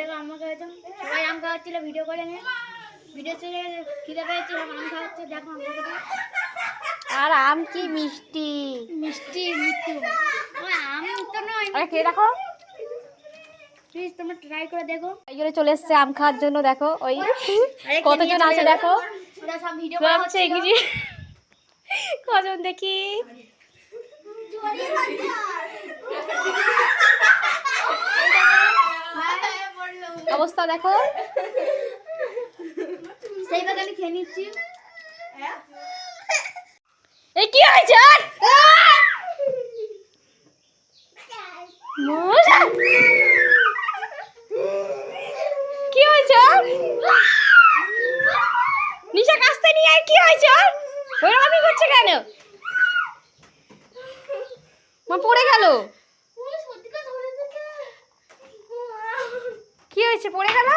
দেখো আম খাওয়াতাম সবাই আম খাওয়াচ্ছিল ভিডিও করে নে। ভিডিও ছেড়ে খিদে পেয়েছিল আম খাওয়াচ্ছে দেখো আম খাওয়াতে আর আম কি মিষ্টি? মিষ্টি মিষ্টি। আম তো নয় আরে কে দেখো। প্লিজ তোমরা ট্রাই করে দেখো। এই জন্য চলে এসছে আম খাওয়ার জন্য দেখো ওই কতজন আছে দেখো। সব ভিডিও করা হচ্ছে কিছু কজন দেখি? অবস্থা দেখো। সেই খেয়ে নিচ্ছি। এই কি হয়েছে! কি নিয়ে কি হয়েছে? করছে কেন? পড়ে গেল। কি হয়েছে? পড়ে গেল?